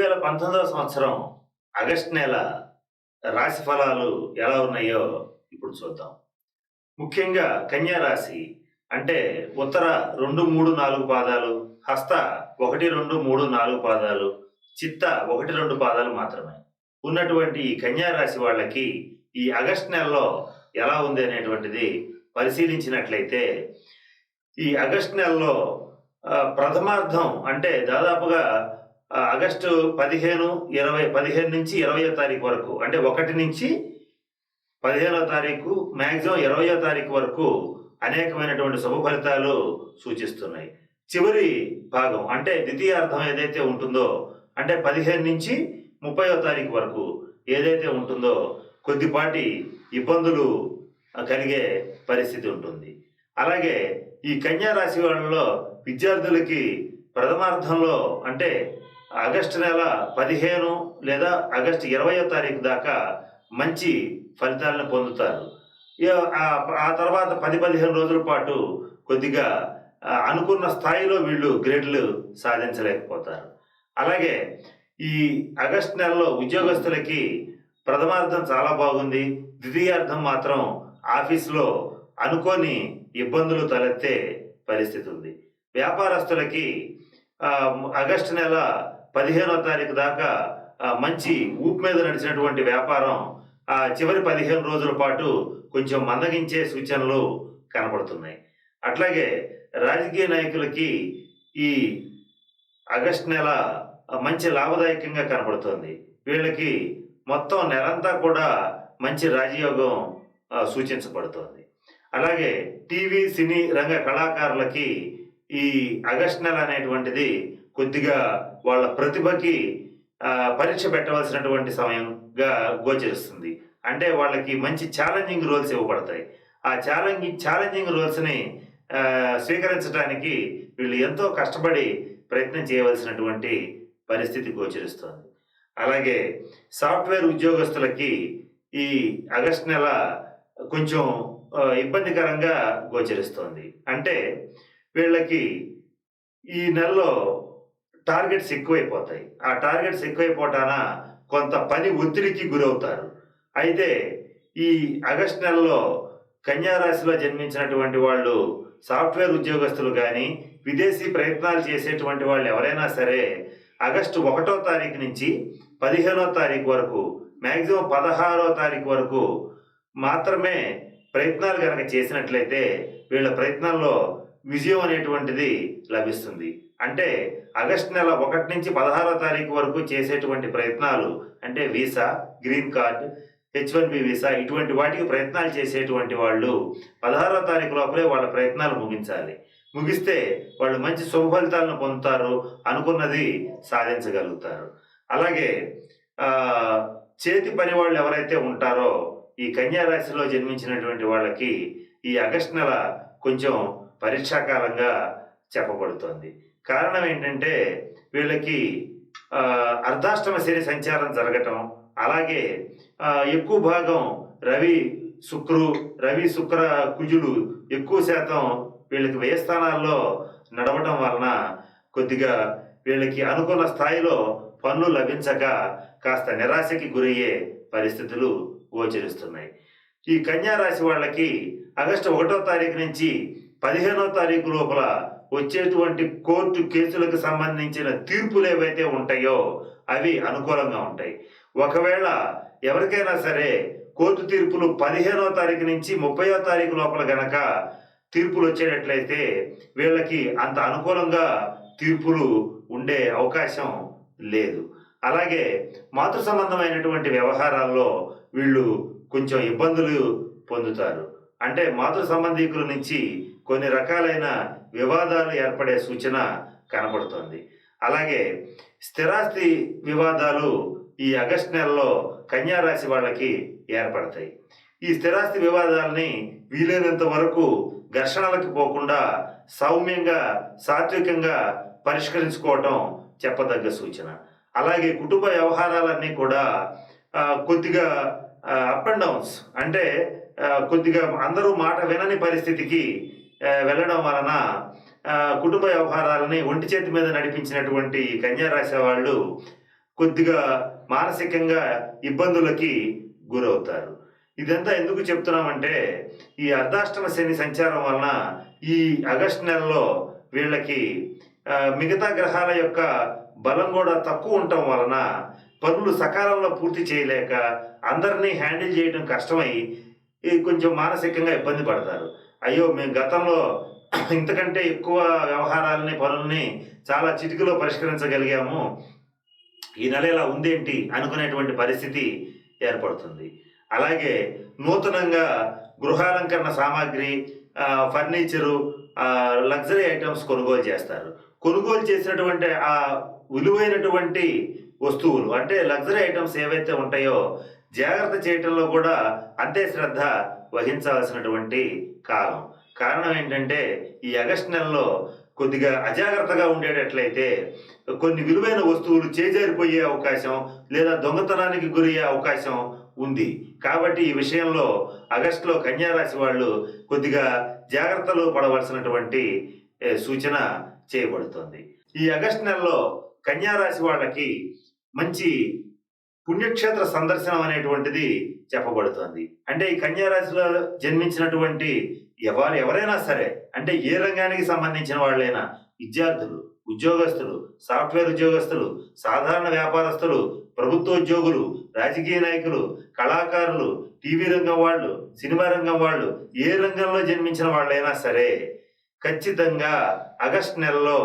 వేల పంతొమ్మిదవ సంవత్సరం ఆగస్ట్ నెల రాశి ఫలాలు ఎలా ఉన్నాయో ఇప్పుడు చూద్దాం. ముఖ్యంగా కన్యా రాశి అంటే ఉత్తర రెండు మూడు నాలుగు పాదాలు హస్త ఒకటి రెండు మూడు నాలుగు పాదాలు చిత్త ఒకటి రెండు పాదాలు మాత్రమే. ఉన్నటువంటి ఈ కన్యా రాశి వాళ్ళకి ఈ ఆగస్ట్ నెలలో ఎలా ఉంది అనేటువంటిది పరిశీలించినట్లయితే ఈ ఆగస్ట్ నెలలో ప్రథమార్థం అంటే దాదాపుగా ఆగస్టు పదిహేను ఇరవై పదిహేను నుంచి ఇరవయో తారీఖు వరకు అంటే ఒకటి నుంచి పదిహేనో తారీఖు మ్యాక్సిమం ఇరవయో తారీఖు వరకు అనేకమైనటువంటి శుభ ఫలితాలు సూచిస్తున్నాయి. చివరి భాగం అంటే ద్వితీయార్థం ఏదైతే ఉంటుందో అంటే పదిహేను నుంచి ముప్పయో తారీఖు వరకు ఏదైతే ఉంటుందో కొద్దిపాటి ఇబ్బందులు కలిగే పరిస్థితి ఉంటుంది. అలాగే ఈ కన్యా రాశి వాళ్ళలో విద్యార్థులకి ప్రథమార్థంలో అంటే ఆగస్టు నెల పదిహేను లేదా ఆగస్టు ఇరవయో తారీఖు దాకా మంచి ఫలితాలను పొందుతారు. ఆ- తర్వాత పది పదిహేను రోజుల పాటు కొద్దిగా అనుకున్న స్థాయిలో వీళ్ళు గ్రేడ్లు సాధించలేకపోతారు. అలాగే ఈ ఆగస్ట్ నెలలో ఉద్యోగస్తులకి ప్రథమార్థం చాలా బాగుంది. ద్వితీయార్థం మాత్రం ఆఫీస్లో అనుకోని ఇబ్బందులు తలెత్తే పరిస్థితి ఉంది. వ్యాపారస్తులకి ఆగస్టు నెల పదిహేనో తారీఖు దాకా మంచి ఊపు మీద నడిచినటువంటి వ్యాపారం ఆ చివరి పదిహేను రోజుల పాటు కొంచెం మందగించే సూచనలు కనబడుతున్నాయి. అట్లాగే రాజకీయ నాయకులకి ఈ ఆగస్ట్ నెల మంచి లాభదాయకంగా కనబడుతుంది. వీళ్ళకి మొత్తం నెలంతా కూడా మంచి రాజయోగం సూచించబడుతుంది సూచించబడుతోంది. అలాగే టీవీ సినీ రంగ కళాకారులకి ఈ ఆగస్ట్ నెల అనేటువంటిది కొద్దిగా వాళ్ళ ప్రతిభకి పరీక్ష పెట్టవలసినటువంటి సమయంగా గోచరిస్తుంది. అంటే వాళ్ళకి మంచి ఛాలెంజింగ్ రోల్స్ ఇవ్వబడతాయి. ఆ ఛాలెంజింగ్ ఛాలెంజింగ్ రోల్స్ని స్వీకరించడానికి వీళ్ళు ఎంతో కష్టపడి ప్రయత్నం చేయవలసినటువంటి పరిస్థితి గోచరిస్తుంది. అలాగే సాఫ్ట్వేర్ ఉద్యోగస్తులకి ఈ ఆగస్ట్ నెల కొంచెం ఇబ్బందికరంగా గోచరిస్తుంది. అంటే వీళ్ళకి ఈ నెలలో టార్గెట్స్ ఎక్కువైపోతాయి. ఆ టార్గెట్స్ ఎక్కువైపోవటాన కొంత పని ఒత్తిడికి గురవుతారు. అయితే ఈ ఆగస్ట్ నెలలో కన్యారాశిలో జన్మించినటువంటి వాళ్ళు సాఫ్ట్వేర్ ఉద్యోగస్తులు కానీ విదేశీ ప్రయత్నాలు చేసేటువంటి వాళ్ళు ఎవరైనా సరే ఆగస్టు ఒకటో తారీఖు నుంచి పదిహేనో తారీఖు వరకు మ్యాక్సిమం పదహారో తారీఖు వరకు మాత్రమే ప్రయత్నాలు కనుక చేసినట్లయితే వీళ్ళ ప్రయత్నాల్లో విజయం అనేటువంటిది లభిస్తుంది. అంటే ఆగస్ట్ నెల ఒకటి నుంచి పదహారో తారీఖు వరకు చేసేటువంటి ప్రయత్నాలు అంటే visa green card H one B visa ఇటువంటి వాటికి ప్రయత్నాలు చేసేటువంటి వాళ్ళు పదహారో తారీఖు లోపలే వాళ్ళ ప్రయత్నాలు ముగించాలి. ముగిస్తే వాళ్ళు మంచి శుభ ఫలితాలను పొందుతారు అనుకున్నది సాధించగలుగుతారు. అలాగే చేతి పని వాళ్ళు ఎవరైతే ఉంటారో ఈ కన్యారాశిలో జన్మించినటువంటి వాళ్ళకి ఈ ఆగస్ట్ నెల కొంచెం పరీక్షాకాలంగా చెప్పబడుతోంది. కారణం ఏంటంటే వీళ్ళకి అర్ధాష్టమ శని సంచారం జరగటం అలాగే ఎక్కువ భాగం రవి శుక్రు రవి శుక్ర కుజుడు ఎక్కువ శాతం వీళ్ళకి వ్యయస్థానాల్లో నడవటం వలన కొద్దిగా వీళ్ళకి అనుకున్న స్థాయిలో పనులు లభించక కాస్త నిరాశకి గురయ్యే పరిస్థితులు గోచరిస్తున్నాయి. ఈ కన్యా రాశి వాళ్ళకి ఆగస్టు ఒకటో తారీఖు నుంచి పదిహేనో తారీఖు లోపల వచ్చేటువంటి కోర్టు కేసులకు సంబంధించిన తీర్పులు ఏవైతే ఉంటాయో అవి అనుకూలంగా ఉంటాయి. ఒకవేళ ఎవరికైనా సరే కోర్టు తీర్పులు పదిహేనో తారీఖు నుంచి ముప్పయో తారీఖు లోపల గనక తీర్పులు వచ్చేటట్లయితే వీళ్ళకి అంత అనుకూలంగా తీర్పులు ఉండే అవకాశం లేదు. అలాగే మాతృ సంబంధమైనటువంటి వ్యవహారాల్లో వీళ్ళు కొంచెం ఇబ్బందులు పొందుతారు. అంటే మాతృ సంబంధీకుల నుంచి కొన్ని రకాలైన వివాదాలు ఏర్పడే సూచన కనబడుతోంది. అలాగే స్థిరాస్తి వివాదాలు ఈ ఆగస్ట్ నెలలో కన్యారాశి వాళ్ళకి ఏర్పడతాయి. ఈ స్థిరాస్తి వివాదాలని వీలైనంత వరకు ఘర్షణలకు పోకుండా సౌమ్యంగా సాత్వికంగా పరిష్కరించుకోవటం చెప్పదగ్గ సూచన. అలాగే కుటుంబ వ్యవహారాలన్నీ కూడా కొద్దిగా అప్ అండ్ డౌన్స్ అంటే కొద్దిగా అందరూ మాట వినని పరిస్థితికి వెళ్ళడం వలన కుటుంబ వ్యవహారాలని ఒంటి చేతి మీద నడిపించినటువంటి కన్యా రాశి వాళ్ళు కొద్దిగా మానసికంగా ఇబ్బందులకి గురవుతారు. ఇదంతా ఎందుకు చెప్తున్నామంటే ఈ అర్ధాష్టమ శని సంచారం వలన ఈ ఆగస్టు నెలలో వీళ్ళకి మిగతా గ్రహాల యొక్క బలం కూడా తక్కువ ఉండటం వలన పనులు సకాలంలో పూర్తి చేయలేక అందరినీ హ్యాండిల్ చేయడం కష్టమై కొంచెం మానసికంగా ఇబ్బంది పడతారు. అయ్యో మేము గతంలో ఇంతకంటే ఎక్కువ వ్యవహారాలని పనుల్ని చాలా చిటికలో పరిష్కరించగలిగాము. ఈ నెల ఇలా ఉందేంటి అనుకునేటువంటి పరిస్థితి ఏర్పడుతుంది. అలాగే నూతనంగా గృహాలంకరణ సామాగ్రి ఫర్నిచరు లగ్జరీ ఐటమ్స్ కొనుగోలు చేస్తారు. కొనుగోలు చేసినటువంటి ఆ విలువైనటువంటి వస్తువులు అంటే లగ్జరీ ఐటమ్స్ ఏవైతే ఉంటాయో జాగ్రత్త చేయటంలో కూడా అంతే శ్రద్ధ వహించాల్సినటువంటి కాలం. కారణం ఏంటంటే ఈ ఆగస్ట్ నెలలో కొద్దిగా అజాగ్రత్తగా ఉండేటట్లయితే కొన్ని విలువైన వస్తువులు చేజారిపోయే అవకాశం లేదా దొంగతనానికి గురయ్యే అవకాశం ఉంది. కాబట్టి ఈ విషయంలో ఆగస్టులో కన్యారాశి వాళ్ళు కొద్దిగా జాగ్రత్తలు పడవలసినటువంటి సూచన చేయబడుతుంది. ఈ ఆగస్ట్ నెలలో కన్యారాశి వాళ్ళకి మంచి పుణ్యక్షేత్ర సందర్శనం అనేటువంటిది చెప్పబడుతుంది. అంటే ఈ కన్యారాశిలో జన్మించినటువంటి ఎవరు ఎవరైనా సరే అంటే ఏ రంగానికి సంబంధించిన వాళ్ళైనా విద్యార్థులు ఉద్యోగస్తులు సాఫ్ట్వేర్ ఉద్యోగస్తులు సాధారణ వ్యాపారస్తులు ప్రభుత్వ ఉద్యోగులు రాజకీయ నాయకులు కళాకారులు టీవీ రంగం వాళ్ళు సినిమా రంగం వాళ్ళు ఏ రంగంలో జన్మించిన వాళ్ళైనా సరే ఖచ్చితంగా ఆగస్ట్ నెలలో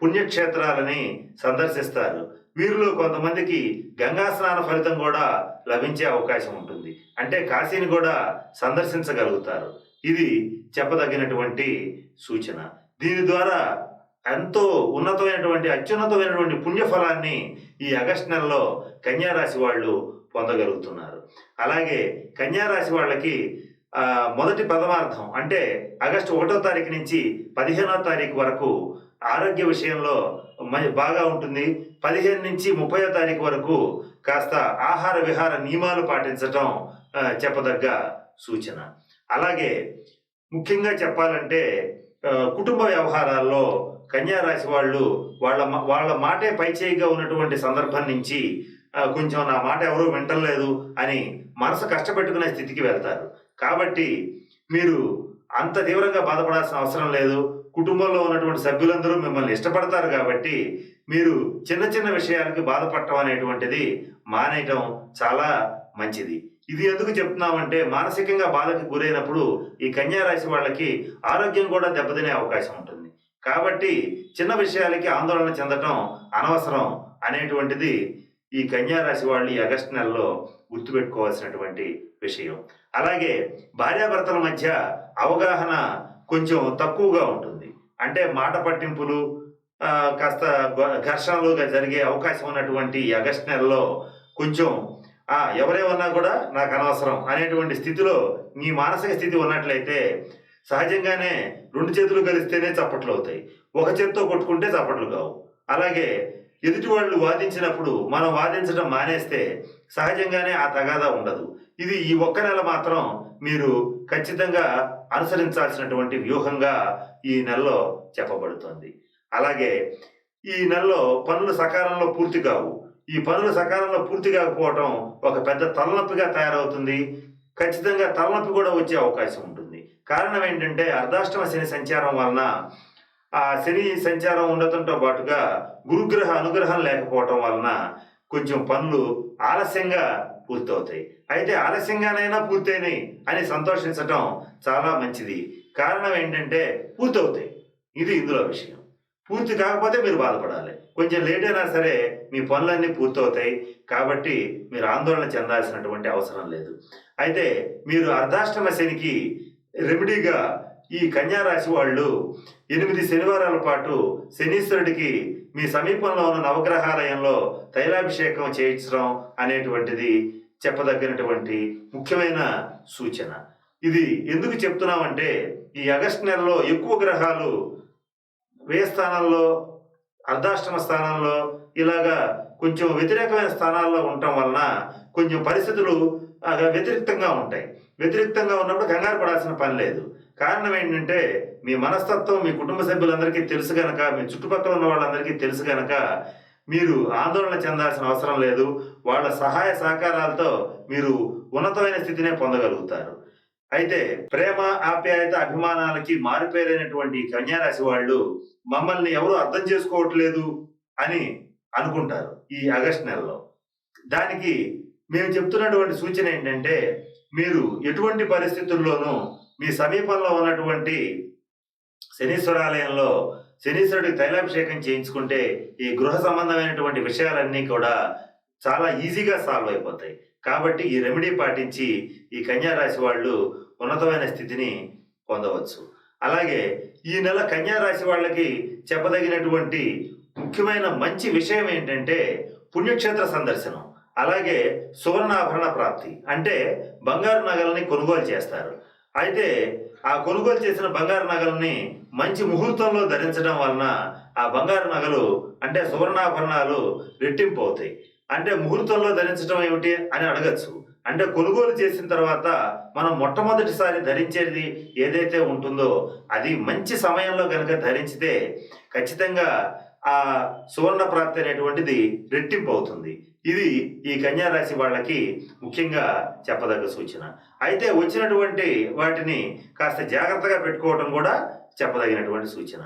పుణ్యక్షేత్రాలని సందర్శిస్తారు. వీరిలో కొంతమందికి గంగా స్నాన ఫలితం కూడా లభించే అవకాశం ఉంటుంది. అంటే కాశీని కూడా సందర్శించగలుగుతారు. ఇది చెప్పదగినటువంటి సూచన. దీని ద్వారా ఎంతో ఉన్నతమైనటువంటి అత్యున్నతమైనటువంటి పుణ్యఫలాన్ని ఈ ఆగస్ట్ నెలలో కన్యారాశి వాళ్ళు పొందగలుగుతున్నారు. అలాగే కన్యారాశి వాళ్ళకి మొదటి పదమార్థం అంటే ఆగస్టు ఒకటో తారీఖు నుంచి పదిహేనో తారీఖు వరకు ఆరోగ్య విషయంలో బాగా ఉంటుంది. పదిహేను నుంచి ముప్పై తారీఖు వరకు కాస్త ఆహార విహార నియమాలు పాటించటం చెప్పదగ్గ సూచన. అలాగే ముఖ్యంగా చెప్పాలంటే కుటుంబ వ్యవహారాల్లో కన్యా రాశి వాళ్ళు వాళ్ళ వాళ్ళ మాటే పైచేయిగా ఉన్నటువంటి సందర్భం నుంచి కొంచెం నా మాట ఎవరూ వింటలేదు అని మనసు కష్టపెట్టుకునే స్థితికి వెళ్తారు. కాబట్టి మీరు అంత తీవ్రంగా బాధపడాల్సిన అవసరం లేదు. కుటుంబంలో ఉన్నటువంటి సభ్యులందరూ మిమ్మల్ని ఇష్టపడతారు కాబట్టి మీరు చిన్న చిన్న విషయాలకి బాధపడటం అనేటువంటిది మానేయటం చాలా మంచిది. ఇది ఎందుకు చెప్తున్నామంటే మానసికంగా బాధకు గురైనప్పుడు ఈ కన్యా రాశి వాళ్ళకి ఆరోగ్యం కూడా దెబ్బతినే అవకాశం ఉంటుంది. కాబట్టి చిన్న విషయాలకి ఆందోళన చెందటం అనవసరం అనేటువంటిది ఈ కన్యా రాశి వాళ్ళు ఈ ఆగస్టు నెలలో గుర్తుపెట్టుకోవాల్సినటువంటి విషయం. అలాగే భార్యాభర్తల మధ్య అవగాహన కొంచెం తక్కువగా ఉంటుంది. అంటే మాట పట్టింపులు కాస్త ఘర్షణలుగా జరిగే అవకాశం ఉన్నటువంటి ఈ ఆగస్టు నెలలో కొంచెం ఆ ఎవరేమన్నా కూడా నాకు అనవసరం అనేటువంటి స్థితిలో మీ మానసిక స్థితి ఉన్నట్లయితే సహజంగానే రెండు చేతులు కలిస్తేనే చప్పట్లు అవుతాయి ఒక చేత్తో కొట్టుకుంటే చప్పట్లు కావు. అలాగే ఎదుటి వాళ్ళు వాదించినప్పుడు మనం వాదించడం మానేస్తే సహజంగానే ఆ తగాదా ఉండదు. ఇది ఈ ఒక్క నెల మాత్రం మీరు ఖచ్చితంగా అనుసరించాల్సినటువంటి వ్యూహంగా ఈ నెలలో చెప్పబడుతోంది. అలాగే ఈ నెలలో పనులు సకాలంలో పూర్తి కావు. ఈ పనులు సకాలంలో పూర్తి కాకపోవటం ఒక పెద్ద తలనొప్పిగా తయారవుతుంది. ఖచ్చితంగా తలనొప్పి కూడా వచ్చే అవకాశం ఉంటుంది. కారణం ఏంటంటే అర్ధాష్టమ శని సంచారం వలన ఆ శని సంచారం ఉండటంతో పాటుగా గురుగ్రహ అనుగ్రహం లేకపోవటం వలన కొంచెం పనులు ఆలస్యంగా పూర్తవుతాయి. అయితే ఆలస్యంగానైనా పూర్తయినాయి అని సంతోషించటం చాలా మంచిది. కారణం ఏంటంటే పూర్తవుతాయి. ఇది ఇందులో విషయం. పూర్తి కాకపోతే మీరు బాధపడాలి. కొంచెం లేట్ అయినా సరే మీ పనులన్నీ పూర్తవుతాయి. కాబట్టి మీరు ఆందోళన చెందాల్సినటువంటి అవసరం లేదు. అయితే మీరు అర్ధాష్టమ శనికి రెమెడీగా ఈ కన్యా రాశి వాళ్ళు ఎనిమిది శనివారాల పాటు శనీశ్వరుడికి మీ సమీపంలో ఉన్న నవగ్రహాలయంలో తైలాభిషేకం చేయించడం అనేటువంటిది చెప్పదగినటువంటి ముఖ్యమైన సూచన. ఇది ఎందుకు చెప్తున్నామంటే ఈ ఆగస్టు నెలలో ఎక్కువ గ్రహాలు వ్యయ స్థానంలో అర్ధాష్టమ స్థానంలో ఇలాగా కొంచెం వ్యతిరేకమైన స్థానాల్లో ఉండటం వలన కొంచెం పరిస్థితులు ఆ, వ్యతిరేక్తంగా ఉంటాయి. వ్యతిరేక్తంగా ఉన్నప్పుడు కంగారు పడాల్సిన పని లేదు. కారణం ఏంటంటే మీ మనస్తత్వం మీ కుటుంబ సభ్యులందరికీ తెలుసు గనక మీ చుట్టుపక్కల ఉన్న వాళ్ళందరికీ తెలుసు గనక మీరు ఆందోళన చెందాల్సిన అవసరం లేదు. వాళ్ళ సహాయ సహకారాలతో మీరు ఉన్నతమైన స్థితినే పొందగలుగుతారు. అయితే ప్రేమ ఆప్యాయత అభిమానాలకి మారిపోయినటువంటి కన్యారాశి వాళ్ళు మమ్మల్ని ఎవరు అర్థం చేసుకోవట్లేదు అని అనుకుంటారు ఈ ఆగస్ట్ నెలలో. దానికి మేము చెప్తున్నటువంటి సూచన ఏంటంటే మీరు ఎటువంటి పరిస్థితుల్లోనూ మీ సమీపంలో ఉన్నటువంటి శనీశ్వరాలయంలో శనీశ్వరుడికి తైలాభిషేకం చేయించుకుంటే ఈ గృహ సంబంధమైనటువంటి విషయాలన్నీ కూడా చాలా ఈజీగా సాల్వ్ అయిపోతాయి. కాబట్టి ఈ రెమెడీ పాటించి ఈ కన్యా రాశి వాళ్ళు ఉన్నతమైన స్థితిని పొందవచ్చు. అలాగే ఈ నెల కన్యా రాశి వాళ్ళకి చెప్పదగినటువంటి ముఖ్యమైన మంచి విషయం ఏంటంటే పుణ్యక్షేత్ర సందర్శనం. అలాగే సువర్ణాభరణ ప్రాప్తి. అంటే బంగారు నగలని కొనుగోలు చేస్తారు. అయితే ఆ కొనుగోలు చేసిన బంగారు నగలని మంచి ముహూర్తంలో ధరించడం వలన ఆ బంగారు నగలు అంటే సువర్ణాభరణాలు రెట్టింపు అవుతాయి. అంటే ముహూర్తంలో ధరించడం ఏమిటి అని అడగచ్చు. అంటే కొనుగోలు చేసిన తర్వాత మనం మొట్టమొదటిసారి ధరించేది ఏదైతే ఉంటుందో అది మంచి సమయంలో కనుక ధరించితే ఖచ్చితంగా ఆ సువర్ణ ప్రాప్తి అనేటువంటిది రెట్టింపు అవుతుంది. ఇది ఈ కన్యారాశి వాళ్ళకి ముఖ్యంగా చెప్పదగ్గ సూచన. అయితే వచ్చినటువంటి వాటిని కాస్త జాగ్రత్తగా పెట్టుకోవడం కూడా చెప్పదగినటువంటి సూచన.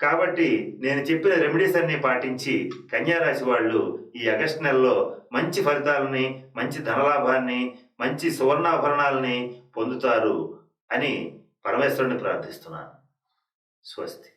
కాబట్టి నేను చెప్పిన రెమెడీస్ అన్ని పాటించి కన్యారాశి వాళ్ళు ఈ ఆగస్ట్ నెలలో మంచి ఫలితాలని మంచి ధనలాభాన్ని మంచి సువర్ణాభరణాలని పొందుతారు అని పరమేశ్వరుని ప్రార్థిస్తున్నాను. స్వస్తి.